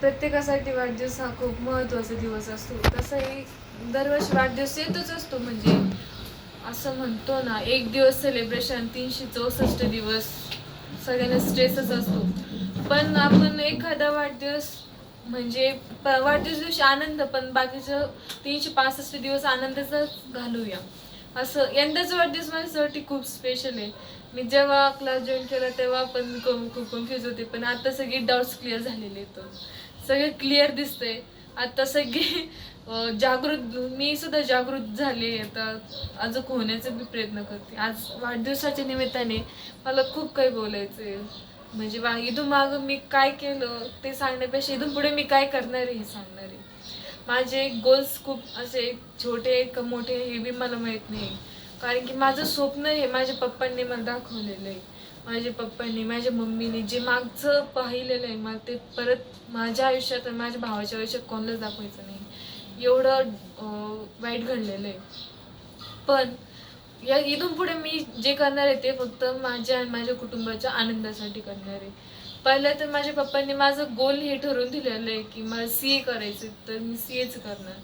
प्रत्येकासाठी वाढदिवस हा खूप महत्त्वाचा दिवस असतो. तसंही दरवर्षी वाढदिवस येतच असतो म्हणजे असं म्हणतो ना एक दिवस सेलिब्रेशन तीनशे चौसष्ट दिवस सगळ्यांना स्ट्रेसच असतो. पण आपण एखादा वाढदिवस म्हणजे प- वाढदिवस दिवशी आनंद पण बाकीचं तीनशे पासष्ट दिवस आनंदाचाच घालूया. असं यंदाचा वाढदिवस माझ्यासाठी खूप स्पेशल आहे. मी जेव्हा क्लास जॉईन केला तेव्हा पण खूप कन्फ्यूज होते पण आता सगळी डाऊट्स क्लिअर झालेले आहेत. सगळे क्लिअर दिसतंय. आता सगळी जागृत मी सुद्धा जागृत झाले आता अजून होण्याचा बी प्रयत्न करते. आज वाढदिवसाच्या निमित्ताने मला खूप काही बोलायचं आहे म्हणजे वा इथून मागं मी काय केलं ते सांगण्यापेक्षा इथून पुढे मी काय करणार आहे हे सांगणार आहे. माझे गोल्स खूप असे छोटे का मोठे हे बी मला माहीत नाही. कारण की माझं स्वप्न हे माझ्या पप्पांनी मला दाखवलेलं आहे. माझ्या पप्पांनी माझ्या मम्मीने जे मागचं पाहिलेलं आहे मला ते परत माझ्या आयुष्यात आणि माझ्या भावाच्या आयुष्यात कोणालाच दाखवायचं नाही. एवढं वाईट घडलेलं आहे. पण या इथून पुढे मी जे करणार आहे ते फक्त माझ्या आणि माझ्या कुटुंबाच्या आनंदासाठी करणार आहे. पहिलं तर माझ्या पप्पांनी माझं गोल हे ठरवून दिलेलं आहे की मला सी ए करायचं तर मी सी एच करणार.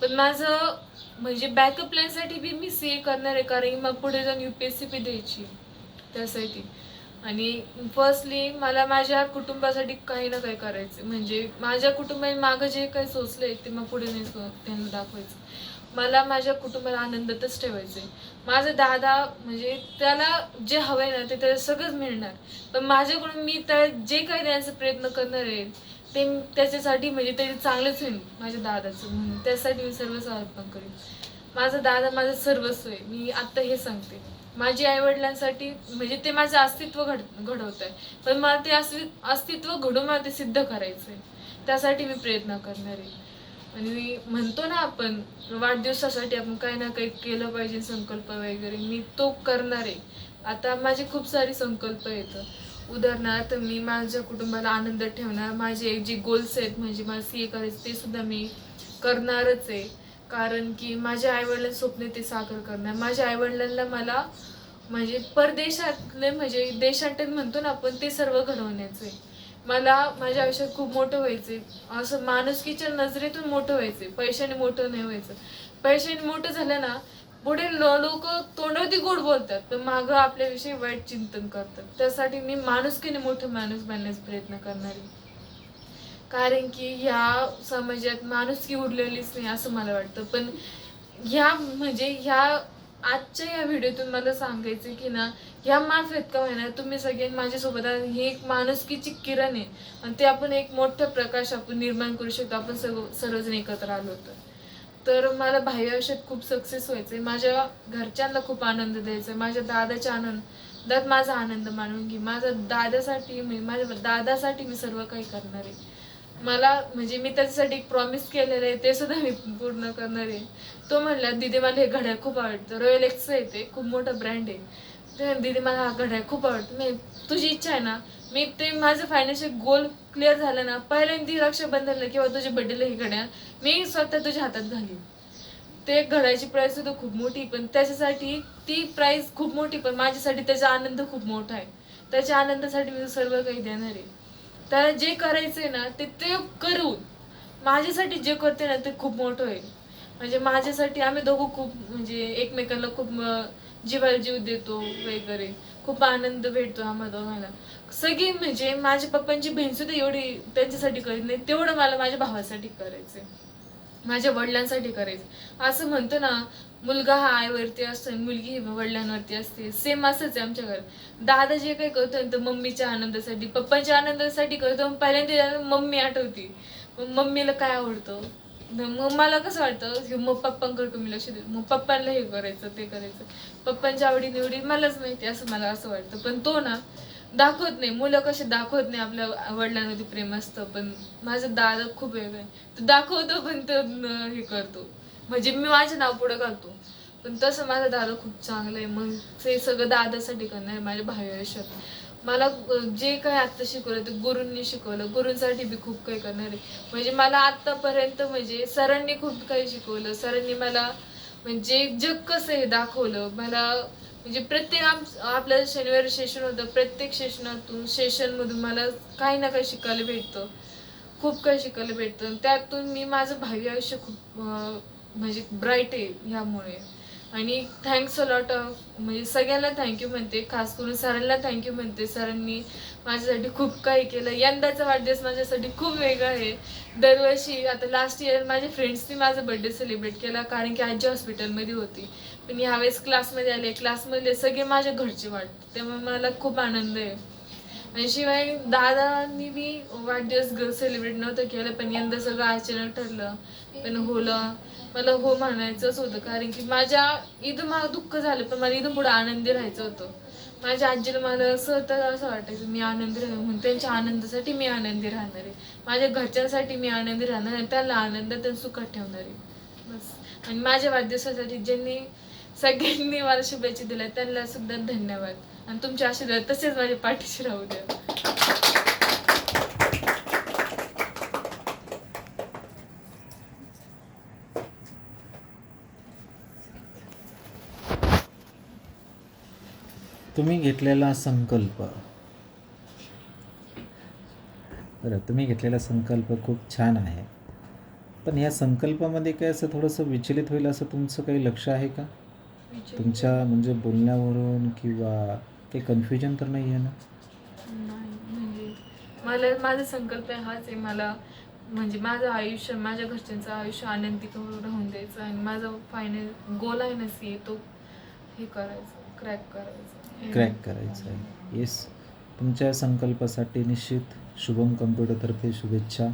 पण माझं म्हणजे बॅकअप प्लॅनसाठी बी मी सी ए करणार आहे कारण की मग पुढे जाऊन यू पी एस सी बी द्यायची. त्यासाठी. आणि फर्स्टली मला माझ्या कुटुंबासाठी काही ना काही करायचं. म्हणजे माझ्या कुटुंबाने मागं जे काही सोचलंय ते मग पुढे नाही सो- त्यांना दाखवायचं. मला माझ्या कुटुंबाला आनंदातच ठेवायचं आहे माझं दादा म्हणजे त्याला जे हवंय ना ते त्याला सगळंच मिळणार. पण माझ्याकडून मी त्या जे काही देण्याचा प्रयत्न करणार आहे ते त्याच्यासाठी म्हणजे ते चांगलंच होईल माझ्या दादाचं. म्हणून त्यासाठी मी सर्व अर्पण करेन. माझा दादा माझं सर्वस्व आहे. मी आत्ता हे सांगते. माझी आईवडिलांसाठी म्हणजे ते माझं अस्तित्व घड घडवत आहे पण मला ते अस्ति- अस्तित्व घडून मला ते सिद्ध करायचं आहे त्यासाठी मी प्रयत्न करणार आहे. आणि मी म्हणतो ना आपण वाढदिवसासाठी आपण काही ना काही केलं पाहिजे संकल्प वगैरे. मी तो करणार आहे. आता माझे खूप सारे संकल्प येतं उदाहरणार्थ मी माझ्या कुटुंबाला आनंद ठेवणार. माझे जे गोल्स आहेत म्हणजे मला सी ए करायचं ते सुद्धा मी करणारच आहे. कारण की माझ्या आईवडिलांचे स्वप्न ते साकार करणार. माझ्या आईवडिलांना मला म्हणजे परदेशातले म्हणजे देशांत म्हणतो ना आपण ते सर्व घडवण्याचं. आहे मला माझ्या आयुष्यात खूप मोठं व्हायचे. असं माणुसकीच्या नजरेतून मोठं व्हायचे. पैशाने मोठं नाही व्हायचं. पैशाने मोठं झालं ना पुढे लोक तोंडावरती गोड बोलतात पण मागं आपल्याविषयी वाईट चिंतन करतात. त्यासाठी मी माणुसकीने मोठं माणूस बनण्याचा प्रयत्न करणार. आहे कारण की ह्या समाजात माणुसकी उरलेलीच नाही असं मला वाटतं. पण ह्या म्हणजे ह्या आजच्या या व्हिडिओतून मला सांगायचं की ना ह्या मार्फत का होईना तुम्ही सगळे माझ्यासोबत ही एक माणुसकीची किरण आहे. आणि ते आपण एक मोठं प्रकाश आपण निर्माण करू शकतो. आपण सर्व सर्वजण एकत्र आलो तर. तर मला बाह्य आयुष्यात खूप सक्सेस व्हायचं आहे माझ्या घरच्यांना खूप आनंद द्यायचा माझ्या दादाच्या आनंदात माझा आनंद मानून घे. माझ्या दादासाठी मी माझ्या दादासाठी मी सर्व काही करणार आहे. मला म्हणजे मी त्याच्यासाठी एक प्रॉमिस केलेलं आहे ते सुद्धा मी पूर्ण करणार आहे. तो म्हणला दीदी मला हे घड्याळ खूप आवडतं. रॉयल एक्स आहे ते खूप मोठं ब्रँड आहे. ते दीदी मला हा घड्याळ खूप आवडतं. मी तुझी इच्छा आहे ना मी ते माझं फायनान्शियल गोल क्लिअर झालं ना पहिल्यांदा रक्षाबंधनला किंवा तुझ्या बड्डेला हे घड्याळ मी स्वतः तुझ्या हातात घालीन. ते घड्याची प्राईस सुद्धा खूप मोठी पण त्याच्यासाठी ती प्राईस खूप मोठी पण माझ्यासाठी त्याचा आनंद खूप मोठा आहे. त्याच्या आनंदासाठी मी सर्व काही देणार आहे. त्याला जे करायचंय ना ते ते करून माझ्यासाठी जे करते ना ते खूप मोठं होईल म्हणजे माझ्यासाठी आम्ही दोघं खूप म्हणजे एकमेकांना खूप जीवाला जीव देतो वगैरे. खूप आनंद भेटतो आम्हा दोघांना. सगळी म्हणजे माझ्या पप्पांची बहीण सुद्धा एवढी त्यांच्यासाठी करीत नाही तेवढं मला माझ्या भावासाठी करायचंय. माझ्या वडिलांसाठी करायचं असं म्हणतो ना मुलगा हा आईवरती असतो आणि मुलगी ही वडिलांवरती असते. सेम असंच आहे आमच्या घरात दादा जे काही करतो तर मम्मीच्या आनंदासाठी पप्पांच्या आनंदासाठी करतो. पहिल्यांदा मम्मी आठवती. मग मम्मीला काय आवडतं? न मग मला कसं वाटतं हे मग पप्पांकडे कमी लक्ष देत मग पप्पांना हे करायचं ते करायचं. पप्पांच्या आवडी निवडी मलाच माहिती असं मला असं वाटतं. पण तो ना दाखवत नाही. मुलं कसे दाखवत नाही आपल्या वडिलांवरती प्रेम असतं. पण माझा दादा खूप वेगळं आहे. तो दाखवतो पण तो हे करतो. म्हणजे मी माझं नाव पुढे घालतो. पण तसं माझा दादा खूप चांगलं आहे. मग ते सगळं दादासाठी करणार आहे माझ्या भावी आयुष्यात. मला जे काही आत्ता शिकवलं ते गुरूंनी शिकवलं. गुरूंसाठी बी खूप काही करणार आहे. म्हणजे मला आत्तापर्यंत म्हणजे सरांनी खूप काही शिकवलं. सरांनी मला म्हणजे जग कसं हे दाखवलं. मला म्हणजे प्रत्येक आम आपलं शनिवारी सेशन होतं. प्रत्येक सेशनातून सेशनमधून मला काही ना काही शिकायला भेटतं. खूप काही शिकायला भेटतं. त्यातून मी माझं भावी आयुष्य खूप म्हणजे ब्राईट आहे ह्यामुळे. आणि थँक्स अ लॉट म्हणजे सगळ्याला थँक्यू म्हणते. खास करून सरांना थँक्यू म्हणते. सरांनी माझ्यासाठी खूप काही केलं. यंदाचा वाढदिवस माझ्यासाठी खूप वेगळा आहे. दरवर्षी आता लास्ट इयर माझ्या फ्रेंड्सनी माझा बर्थडे सेलिब्रेट केला कारण की आजी हॉस्पिटलमध्ये होती. पण यावेळेस क्लासमध्ये आले. क्लासमधले सगळे माझ्या घरचे वाटते त्यामुळे मला खूप आनंद आहे. आणि शिवाय दादांनी मी वाढदिवस सेलिब्रेट नव्हतं केलं पण यंदा सगळं अचानक ठरलं. पण होलं. मला हो म्हणायचंच होतं कारण की माझ्या इथं मला दुःख झालं पण मला इथून पुढे आनंदी राहायचं होतं. माझ्या आजीला मला सतत असं वाटायचं मी आनंदी राहणार म्हणून त्यांच्या आनंदासाठी मी आनंदी राहणार आहे. माझ्या घरच्यांसाठी मी आनंदी राहणार आणि त्यांना आनंद त्यांना सुखात ठेवणार आहे. बस. आणि माझ्या वाढदिवसासाठी ज्यांनी सगळ्यांनी मला शुभेच्छा दिल्या त्यांना सुद्धा धन्यवाद. आणि तुमच्या आशीर्वाद तसेच माझ्या पाठीशी राहू द्या. तुम्ही घेतलेला संकल्प. बरं तुम्ही घेतलेला संकल्प खूप छान आहे. पण या संकल्पामध्ये काय असं थोडंसं विचलित होईल असं तुमचं काही लक्ष आहे का? तुमच्या म्हणजे बोलण्यावरून किंवा काही कन्फ्युजन तर नाही आहे ना? नाही म्हणजे मला माझा संकल्प आहे हाच आहे मला म्हणजे माझं आयुष्य माझ्या घरच्यांचं आयुष्य आनंदी राहून द्यायचं आणि माझा फायनल गोल आहे ना सी तो हे करायचं क्रॅक करायचं. क्रॅक करायचं आहे. येस. तुमच्या संकल्पासाठी निश्चित शुभम कम्प्युटरतर्फे शुभेच्छा.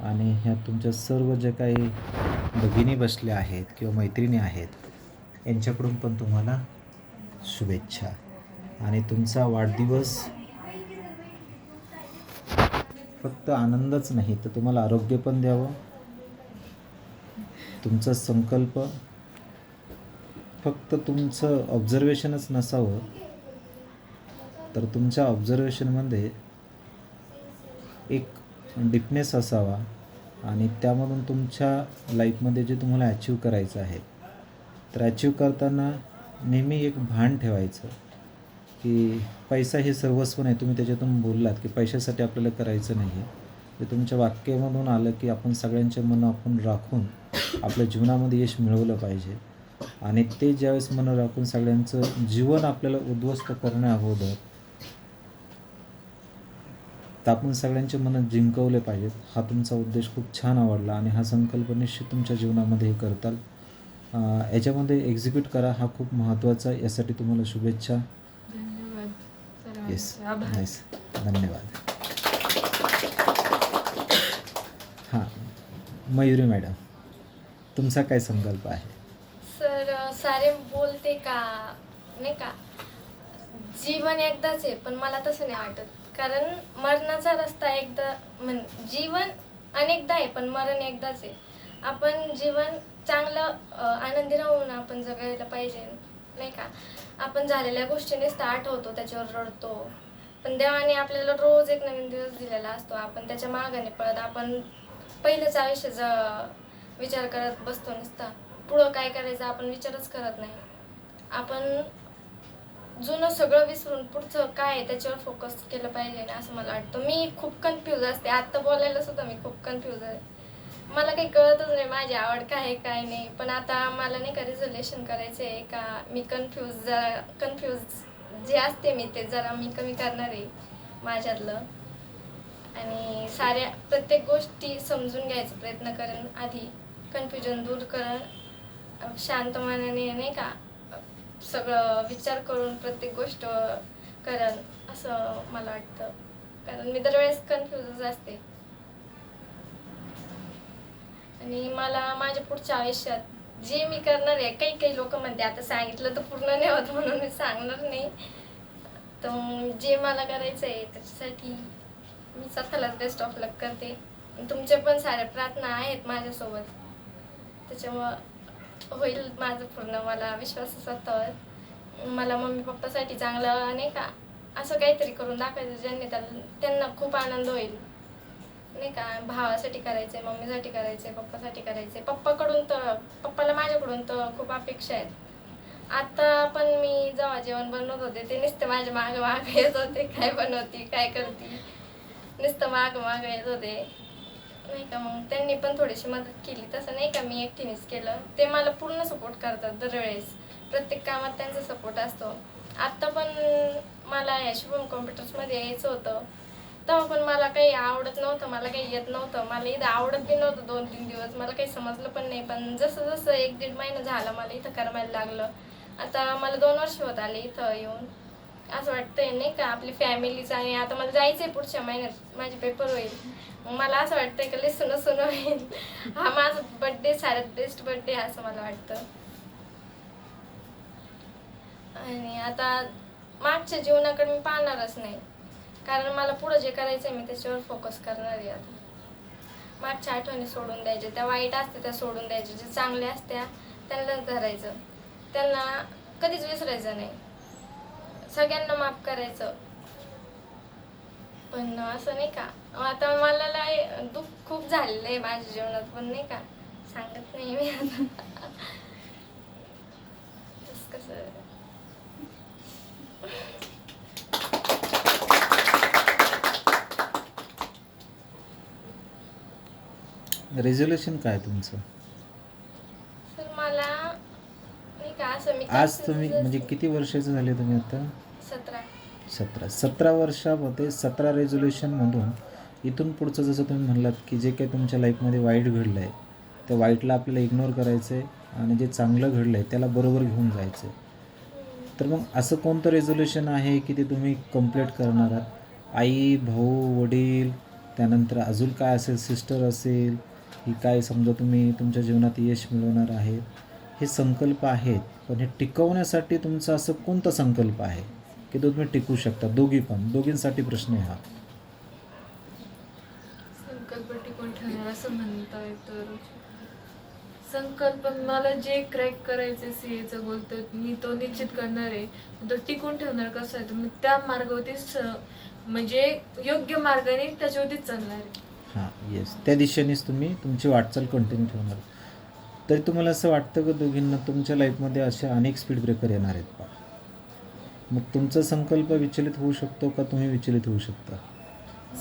आणि ह्या तुमच्या सर्व ज्या काही भगिनी बसल्या आहेत किंवा मैत्रिणी आहेत यांच्याकडून पण तुम्हाला शुभेच्छा. आणि तुमचा वाढदिवस फक्त आनंदच नाही तर तुम्हाला आरोग्य पण द्यावं. तुमचा संकल्प फक्त तुमचं ऑब्झर्वेशनच नसावं तर तुमच्या ऑब्झर्वेशनमध्ये एक डिपनेस असावा आणि त्यामधून तुमच्या लाईफमध्ये जे तुम्हाला अचीव करायचं आहे तर अचीव करताना नेहमी एक भान ठेवायचं की पैसा हे सर्वस्व नाही. तुम्ही त्याच्यातून बोललात की पैशासाठी आपल्याला करायचं नाही आहे ते तुमच्या वाक्यामधून आलं की आपण सगळ्यांचे मन आपण राखून आपल्या जीवनामध्ये यश मिळवलं पाहिजे. आणि ते ज्यावेळेस मनं राखून सगळ्यांचं जीवन आपल्याला उद्ध्वस्त करण्या अगोदर तर आपण सगळ्यांचे मनं जिंकवले पाहिजेत. हा तुमचा उद्देश खूप छान आवडला आणि हा संकल्प निश्चित तुमच्या जीवनामध्ये हे करताल याच्यामध्ये एक्झिक्यूट करा. हा खूप महत्त्वाचा आहे. यासाठी तुम्हाला शुभेच्छा. येस नाईस धन्यवाद. हां मयुरी मॅडम तुमचा काय संकल्प आहे? सारे बोलते का? नाही का? जीवन एकदाच आहे पण मला तसं नाही वाटत. कारण मरणाचा रस्ता एकदा म्हण जीवन अनेकदा आहे पण मरण एकदाच आहे. आपण जीवन चांगलं आनंदी राहून आपण जगायला पाहिजे नाही का? आपण झालेल्या गोष्टीनेच नुसतं आठवतो त्याच्यावर रडतो. पण देवाने आपल्याला रोज एक नवीन दिवस दिलेला असतो. आपण त्याच्या मागाने पळत. आपण पहिलंच आयुष्य ज विचार करत बसतो नुसता. पुढं काय करायचं आपण विचारच करत नाही. आपण जुनं सगळं विसरून पुढचं काय आहे त्याच्यावर फोकस केलं पाहिजे ना असं मला वाटतं. मी खूप कन्फ्यूज असते. आत्ता बोलायला सुद्धा मी खूप कन्फ्यूज आहे. मला काही कळतच नाही माझी आवड काय आहे काय नाही. पण आता मला नाही का रिझर्वेशन करायचं आहे का? मी कन्फ्यूज जरा कन्फ्यूज जे असते मी ते जरा मी कमी करणार आहे माझ्यातलं. आणि साऱ्या प्रत्येक गोष्टी समजून घ्यायचा प्रयत्न करेन आधी. कन्फ्युजन दूर करेन शांत मनाने नाही का सगळं विचार करून प्रत्येक गोष्ट करेन असं मला वाटतं. कारण मी दरवेळेस कन्फ्युजच असते. आणि मला माझ्या पुढच्या आयुष्यात जे मी करणार आहे काही काही लोक म्हणते आता सांगितलं तर पूर्ण नाही होत म्हणून मी सांगणार नाही. तर जे मला करायचं आहे त्याच्यासाठी मी स्वतःलाच बेस्ट ऑफ लक करते. तुमचे पण साऱ्या प्रार्थना आहेत माझ्यासोबत. त्याच्यामुळं होईल माझं पूर्ण. मला विश्वास आहे स्वतःवर मला मम्मी पप्पासाठी चांगलं नाही का असं काहीतरी करून दाखवायचं ज्यांनी त्याला त्यांना खूप आनंद होईल. नाही का भावासाठी करायचंय मम्मीसाठी करायचंय पप्पासाठी करायचंय. पप्पाकडून तर पप्पाला माझ्याकडून तर खूप अपेक्षा आहेत. आता पण मी जेव्हा जेवण बनवत होते ते नुसते माझ्या मागं मागं येत होते. काय बनवती काय करती? नुसतं मागं मागं येत होते. नाही का मग त्यांनी पण थोडीशी मदत केली. तसं नाही का मी एकटीनेच केलं. ते मला पूर्ण सपोर्ट करतात दरवेळेस. प्रत्येक कामात त्यांचा सपोर्ट असतो. आत्ता पण मला या शुभम कॉम्प्युटर्समध्ये यायचं होतं. तेव्हा पण मला काही आवडत नव्हतं मला काही येत नव्हतं. मला इथं आवडत बी नव्हतं दोन तीन दिवस. मला काही समजलं पण नाही. पण जसं जसं एक दीड महिना झाला मला इथं करमायला लागलं. आता मला दोन वर्ष होत आले इथं येऊन. असं वाटतंय नाही का आपली फॅमिलीचं आणि आता मला जायचंय पुढच्या महिन्यात. माझे पेपर होईल. मला असं वाटतंय की सुन सुन होईल. हा माझा बड्डे साऱ्यात बेस्ट बड्डे असं मला वाटतं. आणि आता मागच्या जीवनाकडे मी पाहणारच नाही. कारण मला पुढं जे करायचं आहे मी त्याच्यावर फोकस करणार आहे आता. मागच्या आठवणी सोडून द्यायच्या त्या वाईट असत्या त्या सोडून द्यायच्या. जे चांगल्या असत्या त्यांना धरायचं. त्यांना कधीच विसरायचं नाही. सगळ्यांना माफ करायचं. पण असं नाही का? आता मला लय दुःख खूप झालेलं आहे माझ्या जीवनात पण नाही का? सांगत नाही मी आता. कसं रेझोल्युशन काय तुमचं? तर मला नाही का असं मी आज तुम्ही म्हणजे किती वर्षाचे झाले तुम्ही आता? सतरा. सतरा. सतरा वर्षामध्ये सतरा रेझोल्युशनमधून इथून पुढचं जसं तुम्ही म्हणलात की जे काही तुमच्या लाईफमध्ये वाईट घडलं आहे त्या वाईटला आपल्याला इग्नोर करायचं आहे आणि जे चांगलं घडलं आहे त्याला बरोबर घेऊन जायचं तर मग असं कोणतं रेझोल्युशन आहे की ते तुम्ही कंप्लीट करणार आहात? आई भाऊ वडील त्यानंतर अजून काय असेल सिस्टर असेल की काय समजा तुम्ही तुमच्या जीवनात यश मिळवणार आहे? हे संकल्प आहेत पण हे टिकवण्यासाठी तुमचा असं कोणता संकल्प आहे की तो तुम्ही टिकू शकता? दोघी पण दोघींसाठी प्रश्न आहे हा संकल्प असं म्हणताय तर संकल्प मला जे क्रॅक करायचे सीएचं बोलतो मी तो निश्चित करणार आहे. तो टिकून ठेवणार कसं आहे? तर मी त्या मार्गावरतीच म्हणजे योग्य मार्गाने त्याच्यावरतीच चालणार आहे. हां येस त्या दिशेनेच तुम्ही तुमची वाटचाल कंटिन्यू ठेवणार. तरी तुम्हाला असं वाटतं का दोघींना तुमच्या लाईफमध्ये अशा अनेक स्पीड ब्रेकर येणार आहेत पा मग तुमचा संकल्प विचलित होऊ शकतो का? तुम्ही विचलित होऊ शकता?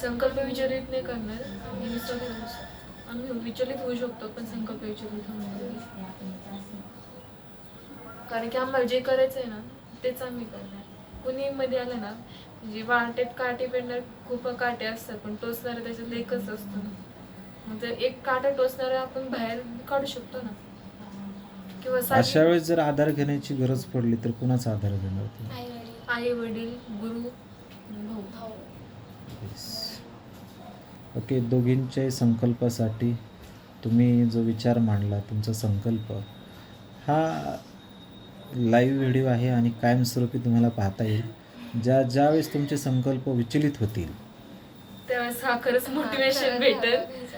संकल्प विचलित नाही करणार. आम्ही विचलित आम्ही विचलित होऊ शकतो पण संकल्प विचलित होणार नाही. कारण की आम्हाला जे करायचं आहे ना तेच आम्ही करणार. कुणी मध्ये आलं ना म्हणजे वाटेत काटे पेडणार खूप काटे असतात पण टोचणारे त्याच्यात एकच असतो ना. मग जर एक काटा टोचणारा आपण बाहेर काढू शकतो ना. किंवा अशा वेळेस जर आधार घेण्याची गरज पडली तर कुणाचा आधार घेणार आई वडील. आई वडील गुरु भाऊ. भाऊ. ओके दोघींच्याही संकल्पासाठी तुम्ही जो विचार मांडला तुमचा संकल्प हा लाईव्ह व्हिडिओ आहे आणि कायमस्वरूपी तुम्हाला पाहता येईल. ज्या ज्यावेळेस तुमचे संकल्प विचलित होतील. त्यावेळेस हा खरंच मोटिवेशन भेटेल.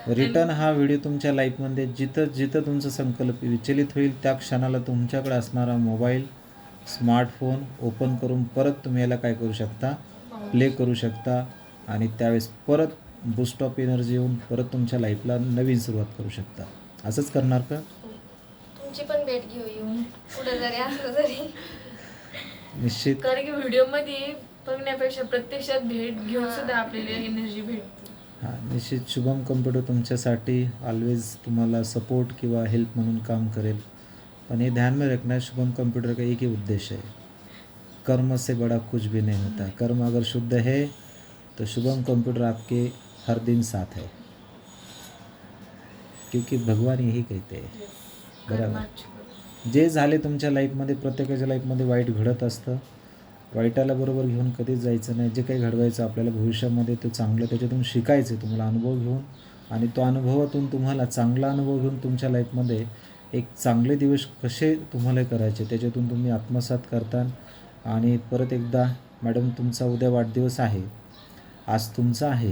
रिटर्न हा व्हिडिओ तुमच्या लाईफमध्ये जिथं जिथं तुमचा संकल्प विचलित होईल त्या क्षणाला तुमच्याकडे असणारा मोबाईल स्मार्टफोन ओपन करून परत तुम्ही याला काय करू शकता? प्ले करू शकता. आणि त्यावेळेस परत बूस्ट ऑफ एनर्जी येऊन परत तुमच्या लाईफला नवीन सुरुवात करू शकता. असंच करणार का? तुमची पण भेट घेऊ येऊन पुढे जरी असलं तरी. निश्चित. कारण की व्हिडिओमध्ये बघण्यापेक्षा प्रत्यक्षात भेट घेऊन सुद्धा आपल्याला एनर्जी भेटते. हां निश्चित. शुभम कम्प्युटर तुमच्यासाठी ऑलवेज तुम्हाला सपोर्ट किंवा हेल्प म्हणून काम करेल. पण ये ध्यान में रखना है शुभम कंप्यूटर का एक ही उद्देश्य है कर्म से बड़ा कुछ भी नहीं होता. कर्म अगर शुद्ध है तो शुभम कंप्यूटर आपके हर दिन साथ है। क्योंकि भगवान यही कहते हैं। बरोबर. जे झाले तुमच्या लाईफमध्ये प्रत्येकाच्या लाईफमध्ये वाईट घडत असतं वाईटाला बरोबर घेऊन कधीच जायचं नाही. जे काही घडवायचं आपल्याला भविष्यामध्ये ते चांगलं त्याच्यातून शिकायचं आहे तुम्हाला अनुभव घेऊन. आणि तो अनुभवातून तुम्हाला चांगला अनुभव घेऊन तुमच्या लाईफमध्ये एक चांगले दिवस कसे तुम्हाला करायचे त्याच्यातून तुम्ही आत्मसात करता आणि परत एकदा मॅडम तुमचा उद्या वाढदिवस आहे. आज तुमचा आहे.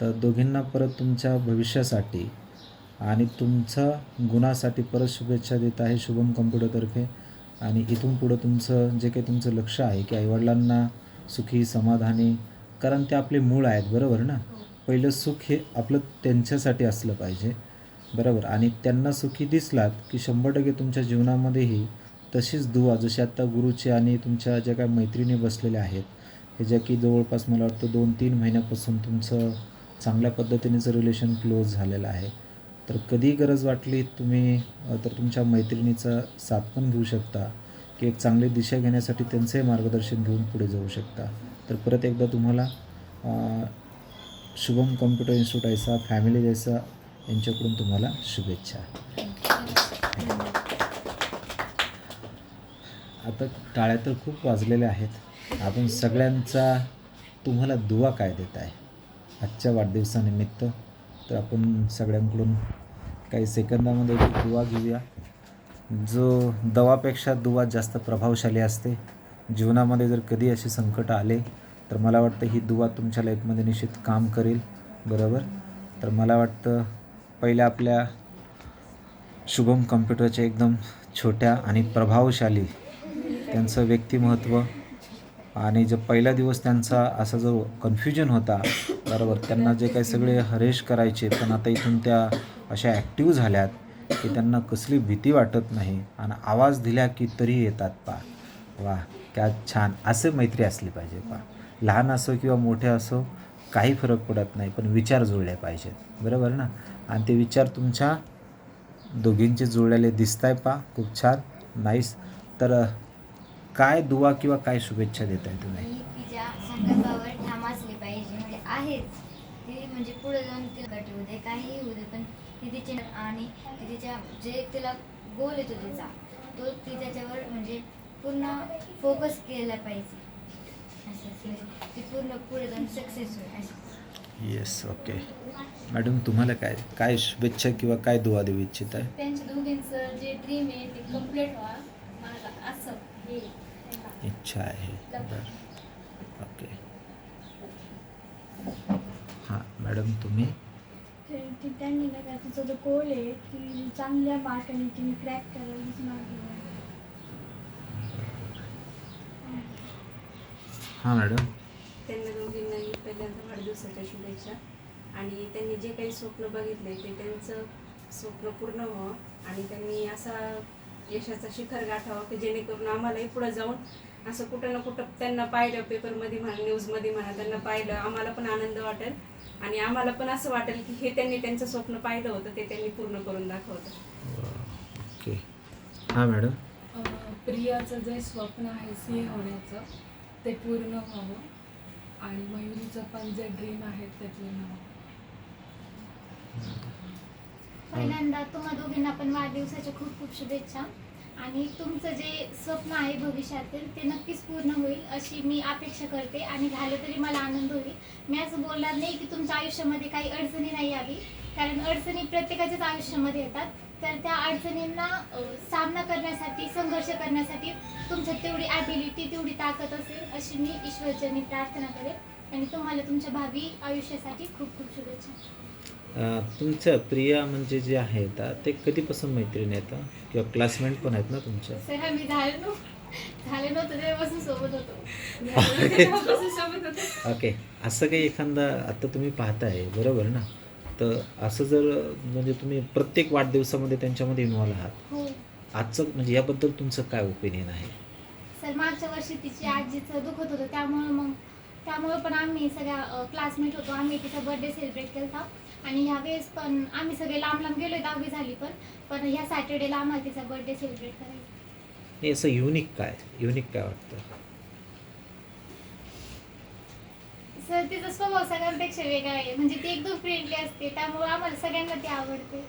तर दोघींना परत तुमच्या भविष्यासाठी आणि तुमचं गुणासाठी परत शुभेच्छा देत आहे शुभम कम्प्युटरतर्फे. आणि इथून पुढं तुमचं जे काही तुमचं लक्ष आहे की आईवडिलांना सुखी समाधानी कारण ते आपले मूळ आहेत बरोबर ना? पहिलं सुख हे आपलं त्यांच्यासाठी असलं पाहिजे बरोबर? आणि त्यांना सुखी दिसलात की शंभर टक्के तुमच्या जीवनामध्येही तशीच दुवा जशी आत्ता गुरुची आणि तुमच्या ज्या काय मैत्रिणी बसलेल्या आहेत हे ज्या की जवळपास मला वाटतं दोन तीन महिन्यापासून तुमचं चांगल्या पद्धतीनेचं रिलेशन क्लोज झालेलं आहे तर कधी गरज वाटली तुम्ही तर तुमच्या मैत्रिणीचा साथ पण घेऊ शकता की एक चांगली दिशा घेण्यासाठी त्यांचंही मार्गदर्शन घेऊन पुढे जाऊ शकता. तर परत एकदा तुम्हाला शुभम कम्प्युटर इन्स्टिट्यूट ऐसा फॅमिली जैसा यांच्याकडून तुम्हाला शुभेच्छा. आता टाळ्या तर खूप वाजलेल्या आहेत. आपण सगळ्यांचा तुम्हाला दुवा काय देत आहे? आजच्या वाढदिवसानिमित्त तर आपण सगळ्यांकडून काही सेकंदामध्ये एक दुवा घेऊया. जो दवापेक्षा दुवा जास्त प्रभावशाली असते जीवनामध्ये जर कधी असे संकट आले तर मला वाटतं ही दुवा तुमच्या लाईफमध्ये निश्चित काम करेल. बरोबर? तर मला वाटतं पहिल्या आपल्या शुभम कम्प्युटरच्या एकदम छोट्या आणि प्रभावशाली त्यांचं व्यक्तिमत्व आणि जो पहिला दिवस त्यांचा असा जो कन्फ्युजन होता बरोबर त्यांना जे काही सगळे हरेश करायचे पण आता इथून त्या अशा ॲक्टिव्ह झाल्यात की त्यांना कसली भीती वाटत नाही आणि आवाज दिल्या की तरी येतात पा. वा क्या छान. असे मैत्री असली पाहिजे पा. लहान असो किंवा मोठे असो काही फरक पडत नाही पण विचार जुळले पाहिजेत. बरोबर ना? आणि ते विचार तुमच्या दोघींचे जुळलेले दिसत आहे पा. खूप छान. नाईस तर काय दुवा किंवा काय शुभेच्छा देत आहे तुम्ही? तिच्या संकल्पावर ठाम असली पाहिजे. म्हणजे आहेच. ती म्हणजे पुढे जाऊन ती गट होऊ दे. काहीही होऊ दे. पण ती तिचे आणि ती तिच्या जे तिला गोल येतो तिचा तो ती त्याच्यावर म्हणजे पूर्ण फोकस केला पाहिजे. असं म्हणजे ती पूर्ण पुढे जाऊन सक्सेस होईल. असं. येस ओके मॅडम तुम्हाला काय काय शुभेच्छा किंवा काय दुवा देऊ इच्छित आहे त्यांच्या दोघींचं जे ड्रीम आहे ते कंप्लीट व्हा. मला असं हे. इच्छा आहे. बरं ओके. हां मॅडम तुम्ही? त्यांनी ना काय तिचा जो कोल आहे ती चांगल्या मार्काने तिने क्रॅक करायलाच मार्क हां मॅडम. त्यांना दोघींनाही पहिल्यांदा वाढदिवसाच्या शुभेच्छा. आणि त्यांनी जे काही स्वप्न बघितले ते त्यांचं स्वप्न पूर्ण व्हावं. आणि त्यांनी असा यशाचा शिखर गाठावा की जेणेकरून आम्हालाही पुढे जाऊन असं कुठं ना कुठं त्यांना पाहिलं पेपरमध्ये म्हणा न्यूजमध्ये म्हणा त्यांना पाहिलं. आम्हाला पण आनंद वाटेल. आणि आम्हाला पण असं वाटेल की हे त्यांनी त्यांचं स्वप्न पाहिलं होतं ते त्यांनी पूर्ण करून दाखवतं ओके. हां मॅडम. प्रियाचं जे स्वप्न आहे सी होण्याचं ते पूर्ण व्हावं. आणि मयुरीचं पण जे ड्रीम आहे ते पूर्ण व्हावं. पहिल्यांदा तुम्हा दोघींना पण वाढदिवसाच्या खूप खूप शुभेच्छा. आणि तुमचं जे स्वप्न आहे भविष्यातील ते नक्कीच पूर्ण होईल अशी मी अपेक्षा करते आणि झालं तरी मला आनंद होईल. मी असं बोलणार नाही की तुमच्या आयुष्यामध्ये काही अडचणी नाही यावी कारण अडचणी प्रत्येकाच्याच आयुष्यामध्ये येतात. तर त्या अडचणींना सामना करण्यासाठी संघर्ष करण्यासाठी तुमच्यात तेवढी ॲबिलिटी तेवढी ताकद असेल अशी मी ईश्वरचरणी प्रार्थना करेन. आणि तुम्हाला तुमच्या भावी आयुष्यासाठी खूप खूप शुभेच्छा. तुमच्या प्रिया म्हणजे जे आहेत ते कधीपासून मैत्रीण आहेत? किंवा क्लासमेट पण आहेत ना तुमच्या? ओके असं काही एखादा आता तुम्ही पाहताय बरोबर ना? तर असं जर म्हणजे तुम्ही प्रत्येक वाढदिवसामध्ये त्यांच्यामध्ये इन्व्हॉल्व आहात हो. आजचं म्हणजे याबद्दल तुमचं काय ओपिनियन आहे? सर मागच्या वर्षी तिची आजीचं दुखत होतं त्यामुळं मग त्यामुळं पण आम्ही सगळ्या क्लासमेट होतो. आम्ही तिचा बर्थडे सेलिब्रेट केला आणि ह्या वेळेस पण आम्ही सगळे लांब लांब गेलोय दहावी झाली पण. पण ह्या सॅटर्डेला आम्हाला तिचा बर्थडे सेलिब्रेट करायचा. हे असं युनिक काय? युनिक काय वाटतं? सर तिचा स्वभाव सगळ्यांपेक्षा वेगळा आहे. म्हणजे ती एकदम फ्रेंडली असते. त्यामुळे आम्हाला सगळ्यांना ती आवडते.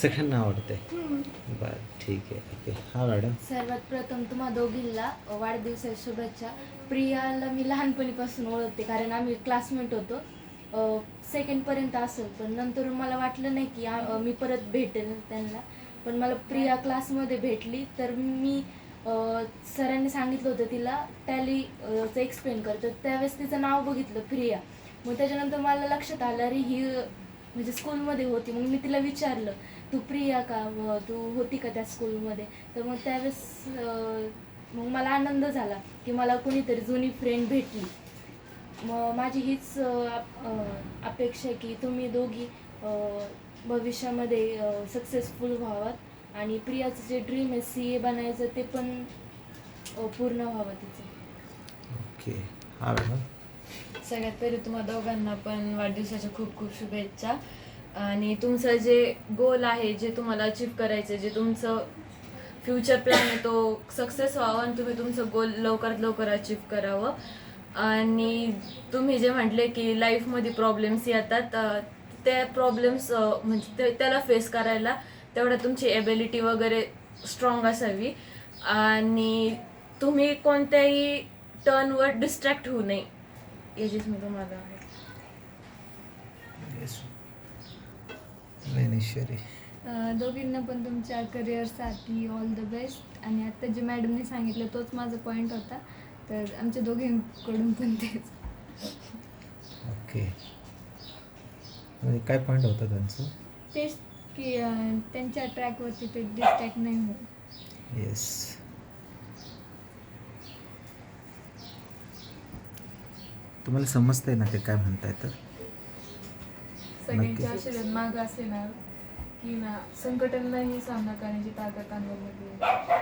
सगळ्यांना आवडते? हम्म. बरं ठीक आहे. ओके. हां मॅडम सर्वात प्रथम तुम्हा दोघींना वाढदिवसाच्या शुभेच्छा. प्रियाला मी लहानपणीपासून ओळखते कारण आम्ही क्लासमेट होतो. सेकंडपर्यंत असेल पण नंतर मला वाटलं नाही की आ- मी परत भेटेल त्यांना. पण मला प्रिया क्लासमध्ये भेटली तर मी अ, सरांनी सांगितलं होतं तिला टॅली चं एक्सप्लेन करतो त्यावेळेस तिचं नाव बघितलं प्रिया. मग त्याच्यानंतर मला लक्षात आलं अरे ही म्हणजे स्कूलमध्ये होती. मग मी तिला विचारलं तू प्रिया का व तू होती का त्या स्कूलमध्ये तर मग त्यावेळेस मग मला आनंद झाला की मला कोणीतरी जुनी फ्रेंड भेटली. मग माझी हीच अपेक्षा आहे की तुम्ही दोघी भविष्यामध्ये सक्सेसफुल व्हावात आणि प्रियाचं जे ड्रीम आहे सी ए बनायचं ते पण पूर्ण व्हावं तिचं. ओके. हां मॅडम. सगळ्यात पहिले तुम्हा दोघांना पण वाढदिवसाच्या खूप खूप शुभेच्छा. आणि तुमचं जे गोल आहे जे तुम्हाला अचीव करायचं जे तुमचं फ्युचर प्लॅन आहे तो सक्सेस व्हावा आणि तुम्ही तुमचं गोल लवकरात लवकर अचीव करावं. आणि तुम्ही जे म्हटले की लाईफमध्ये प्रॉब्लेम्स येतात त्या प्रॉब्लेम्स म्हणजे ते- त्याला फेस करायला तेवढं तुमची एबिलिटी वगैरे स्ट्रॉंग असावी. आणि तुम्ही कोणत्याही टर्नवर डिस्ट्रॅक्ट होऊ नये. याचीच मी तुम्हाला आहे. दोघींना पण तुमच्या करिअरसाठी ऑल द बेस्ट आणि आता जे मॅडमने सांगितलं तोच माझा पॉईंट होता. तर आमच्या दोघींकडून पण तेच. ओके काय पॉईंट होतं त्यांचं? तेच की त्यांच्या ट्रॅकवरती ते डिस्ट्रॅक्ट नाही होत. येस तुम्हाला समजतंय ना ते काय म्हणताय तर? सगळ्यांचे नक्की. आशीर्वाद माग असे ना. की ना संकटांनाही सामना करण्याची ताकद आणण्यामध्ये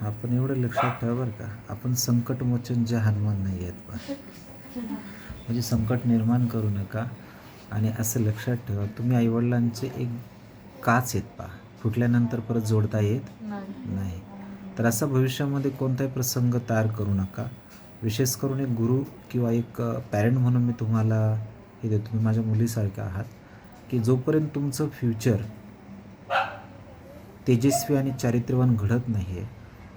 हा पण एवढं लक्षात ठेवा बरं का. आपण संकटमोचन जे हनुमान नाही आहेत पण म्हणजे संकट निर्माण करू नका आणि असं लक्षात ठेवा तुम्ही आईवडिलांचे एक काच आहेत पा फुटल्यानंतर परत जोडता येत नाही. नाही. तर असा भविष्यामध्ये कोणताही प्रसंग तयार करू नका. विशेष करून एक गुरु किंवा एक पॅरेंट म्हणून मी तुम्हाला हे देतो. तुम्ही माझ्या मुलीसारखे आहात की जोपर्यंत तुमचं फ्युचर तेजस्वी आणि चारित्र्यवान घडत नाही आहे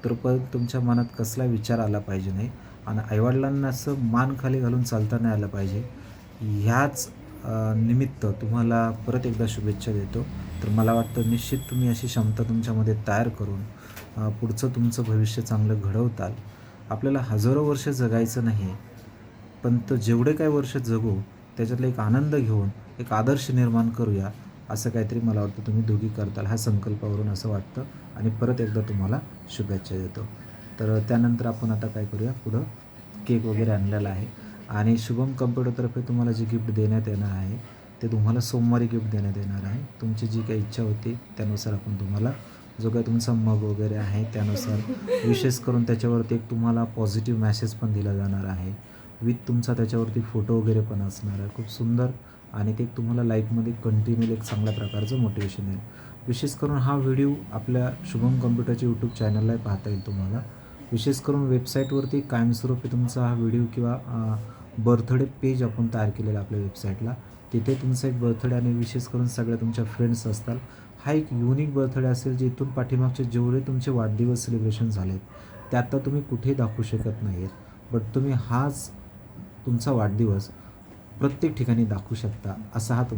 तोपर्यंत तुमच्या मनात कसला विचार आला पाहिजे नाही? आणि आईवडिलांना असं मान खाली घालून चालता नाही आलं पाहिजे. ह्याच निमित्त तुम्हाला परत एकदा शुभेच्छा देतो. तर मला वाटतं निश्चित तुम्ही अशी क्षमता तुमच्यामध्ये तयार करून पुढचं तुमचं भविष्य चांगलं घडवताल. आपल्याला हजारो वर्ष जगायचं नाही आहे पण तो जेवढे काही वर्ष जगू त्याच्यातला एक आनंद घेऊन एक आदर्श निर्माण करूया. असं काहीतरी मला वाटतं तुम्ही दोघी करताल ह्या संकल्पावरून असं वाटतं. आणि परत एकदा तुम्हाला शुभेच्छा देतो. तर त्यानंतर आपण आता काय करूया पुढं केक वगैरे आणलेला आहे. आणि शुभम कम्प्युटरतर्फे तुम्हाला जे गिफ्ट देण्यात येणार आहे ते तुम्हाला सोमवारी गिफ्ट देण्यात येणार आहे. तुमची जी काही इच्छा होती त्यानुसार आपण तुम्हाला जो काही तुमचा मग वगैरे आहे त्यानुसार विशेष करून त्याच्यावरती एक तुम्हाला पॉझिटिव्ह मॅसेज पण दिला जाणार आहे. विथ तुमचा त्याच्यावरती फोटो वगैरे पण असणार आहे. खूप सुंदर आणि ते तुम्हाला लाईफमध्ये कंटिन्यू एक चांगल्या प्रकारचं मोटिवेशन येईल विशेष करून हा व्हिडिओ आपल्या शुभम कम्प्युटरच्या यूट्यूब चॅनलला पाहता येईल तुम्हाला. विशेष करून वेबसाईटवरती कायमस्वरूपी तुमचा हा व्हिडिओ किंवा बर्थडे पेज आपण तयार केलेला आपल्या वेबसाईटला तिथे तुमचा एक बर्थडे आणि विशेष करून सगळ्या तुमच्या फ्रेंड्स असतात. हा एक युनिक बर्थडे असेल जे इथून पाठीमागचे जेवढे तुमचे वाढदिवस सेलिब्रेशन झालेत ते आत्ता तुम्ही कुठेही दाखवू शकत नाही आहेत बट तुम्ही हाच तुमचा वाढदिवस प्रत्येक ठिकाणी दाखवू शकता. असा हा तुम